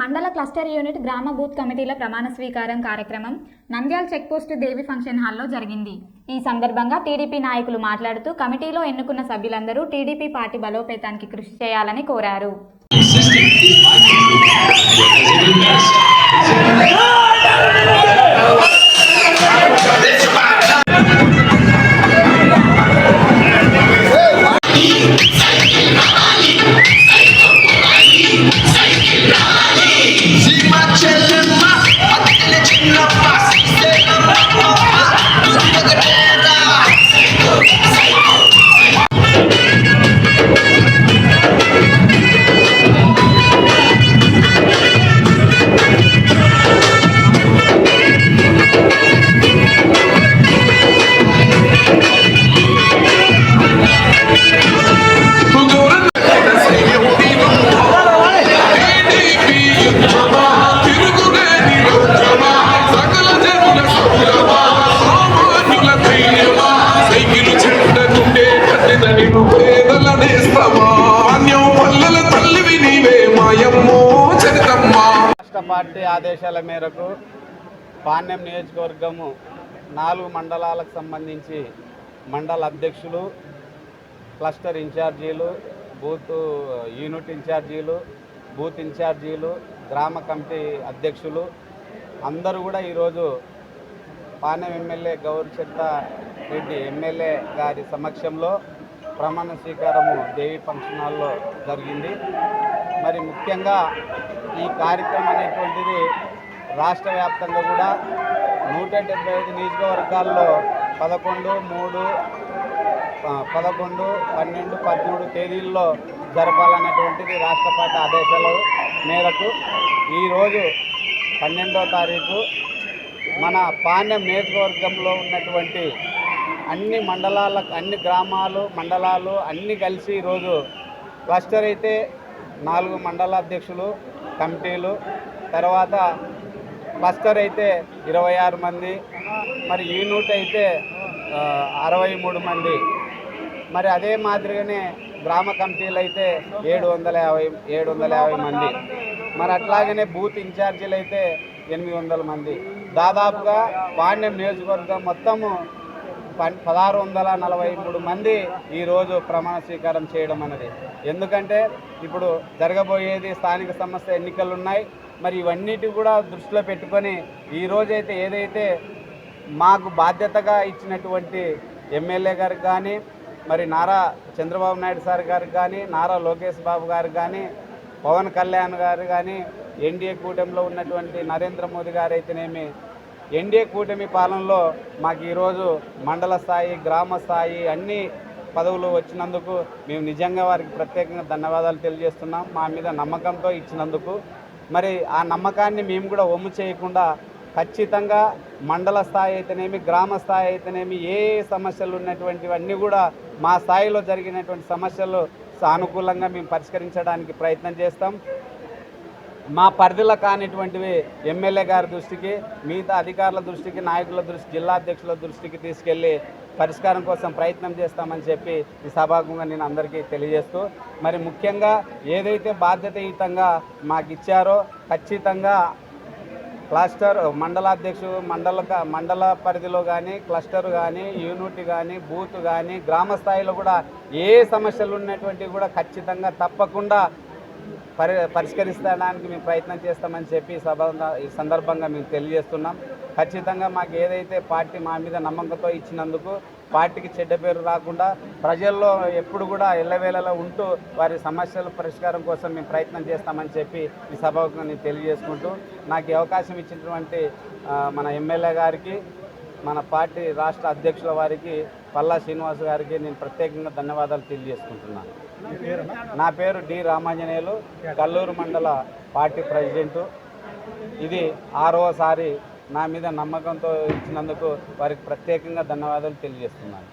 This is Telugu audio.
మండల క్లస్టర్ యూనిట్ గ్రామ బూత్ కమిటీల ప్రమాణ స్వీకారం కార్యక్రమం నంద్యాల చెక్పోస్ట్ దేవి ఫంక్షన్ హాల్లో జరిగింది. ఈ సందర్భంగా టీడీపీ నాయకులు మాట్లాడుతూ కమిటీలో ఎన్నుకున్న సభ్యులందరూ టీడీపీ పార్టీ బలోపేతానికి కృషి చేయాలని కోరారు. రాష్ట్ర పార్టీ ఆదేశాల మేరకు పాణ్యం నియోజకవర్గము నాలుగు మండలాలకు సంబంధించి మండల అధ్యక్షులు క్లస్టర్ ఇన్ఛార్జీలు బూత్ యూనిట్ ఇన్ఛార్జీలు బూత్ ఇన్ఛార్జీలు గ్రామ కమిటీ అధ్యక్షులు అందరూ కూడా ఈరోజు పాణ్యం ఎమ్మెల్యే గౌరిచెత్త రెడ్డి ఎమ్మెల్యే గారి సమక్షంలో ప్రమాణ స్వీకారము దేవి ఫంక్షన్ హాల్లో జరిగింది. మరి ముఖ్యంగా ఈ కార్యక్రమం అనేటువంటిది రాష్ట్ర వ్యాప్తంగా కూడా నూట డెబ్బై ఐదు నియోజకవర్గాల్లో పదకొండు మూడు పదకొండు పన్నెండు పదమూడు తేదీల్లో జరపాలనేటువంటిది రాష్ట్ర పార్టీ ఆదేశాల మేరకు ఈరోజు పన్నెండో తారీఖు మన పాణ్యం నియోజకవర్గంలో ఉన్నటువంటి అన్ని మండలాలకు అన్ని గ్రామాలు మండలాలు అన్నీ కలిసి ఈరోజు క్లస్టర్ అయితే నాలుగు మండల అధ్యక్షులు కమిటీలు తర్వాత క్లస్టర్ అయితే ఇరవై ఆరు మంది మరి యూనిట్ అయితే అరవై మూడు మంది. మరి అదే మాదిరిగానే గ్రామ కమిటీలు అయితే ఏడు వందల యాభై ఏడు వందల యాభై మంది. మరి అట్లాగనే బూత్ ఇన్ఛార్జీలు అయితే ఎనిమిది వందల మంది. దాదాపుగా పాండ్యం నియోజకవర్గం మొత్తము పదహారు వందల నలభై మూడు మంది ఈరోజు ప్రమాణ స్వీకారం చేయడం అనేది. ఎందుకంటే ఇప్పుడు జరగబోయేది స్థానిక సంస్థ ఎన్నికలు ఉన్నాయి మరి ఇవన్నిటి కూడా దృష్టిలో పెట్టుకొని ఈ రోజైతే ఏదైతే మాకు బాధ్యతగా ఇచ్చినటువంటి ఎమ్మెల్యే గారికి కానీ మరి నారా చంద్రబాబు నాయుడు సార్ గారికి కానీ నారా లోకేష్ బాబు గారికి కానీ పవన్ కళ్యాణ్ గారు కానీ ఎన్డీఏ కూటమిలో ఉన్నటువంటి నరేంద్ర మోదీ గారు అయితేనేమి ఎన్డీఏ కూటమి పాలనలో మాకు ఈరోజు మండల స్థాయి గ్రామ స్థాయి అన్ని పదవులు వచ్చినందుకు మేము నిజంగా వారికి ప్రత్యేకంగా ధన్యవాదాలు తెలియజేస్తున్నాం. మా మీద నమ్మకంతో ఇచ్చినందుకు. మరి ఆ నమ్మకాన్ని మేము కూడా ఒమ్ము చేయకుండా ఖచ్చితంగా మండల స్థాయి అయితేనేమి గ్రామ స్థాయి అయితేనేమి ఏ ఏ సమస్యలు ఉన్నటువంటివన్నీ కూడా మా స్థాయిలో జరిగినటువంటి సమస్యలు సానుకూలంగా మేము పరిష్కరించడానికి ప్రయత్నం చేస్తాం. మా పరిధిలో కానిటువంటివి ఎమ్మెల్యే గారి దృష్టికి మిగతా అధికారుల దృష్టికి నాయకుల దృష్టి జిల్లా అధ్యక్షుల దృష్టికి తీసుకెళ్ళి పరిష్కారం కోసం ప్రయత్నం చేస్తామని చెప్పి ఈ సభాగంగా నేను అందరికీ తెలియజేస్తూ మరి ముఖ్యంగా ఏదైతే బాధ్యతయుతంగా మాకు ఇచ్చారో ఖచ్చితంగా క్లస్టర్ మండలాధ్యక్షుడు మండల మండల పరిధిలో కానీ క్లస్టర్ కానీ యూనిట్ కానీ బూత్ కానీ గ్రామ స్థాయిలో కూడా ఏ సమస్యలు ఉన్నటువంటివి కూడా ఖచ్చితంగా తప్పకుండా పరి పరిష్కరించడానికి మేము ప్రయత్నం చేస్తామని చెప్పి సభ ఈ సందర్భంగా మేము తెలియజేస్తున్నాం. ఖచ్చితంగా మాకు ఏదైతే పార్టీ మా మీద నమ్మకంతో ఇచ్చినందుకు పార్టీకి చెడ్డ పేరు రాకుండా ప్రజల్లో ఎప్పుడు కూడా ఎల్లవేళలా ఉంటూ వారి సమస్యల పరిష్కారం కోసం మేము ప్రయత్నం చేస్తామని చెప్పి ఈ సభకు నేను తెలియజేసుకుంటూ నాకు అవకాశం ఇచ్చినటువంటి మన ఎమ్మెల్యే గారికి మన పార్టీ రాష్ట్ర అధ్యక్షుల వారికి పల్లా శ్రీనివాస్ గారికి నేను ప్రత్యేకంగా ధన్యవాదాలు తెలియజేసుకుంటున్నాను. నా పేరు డి రామాంజనేయులు కల్లూరు మండల పార్టీ ప్రెసిడెంటు. ఇది ఆరోసారి నా మీద నమ్మకంతో ఇచ్చినందుకు వారికి ప్రత్యేకంగా ధన్యవాదాలు తెలియజేస్తున్నాను.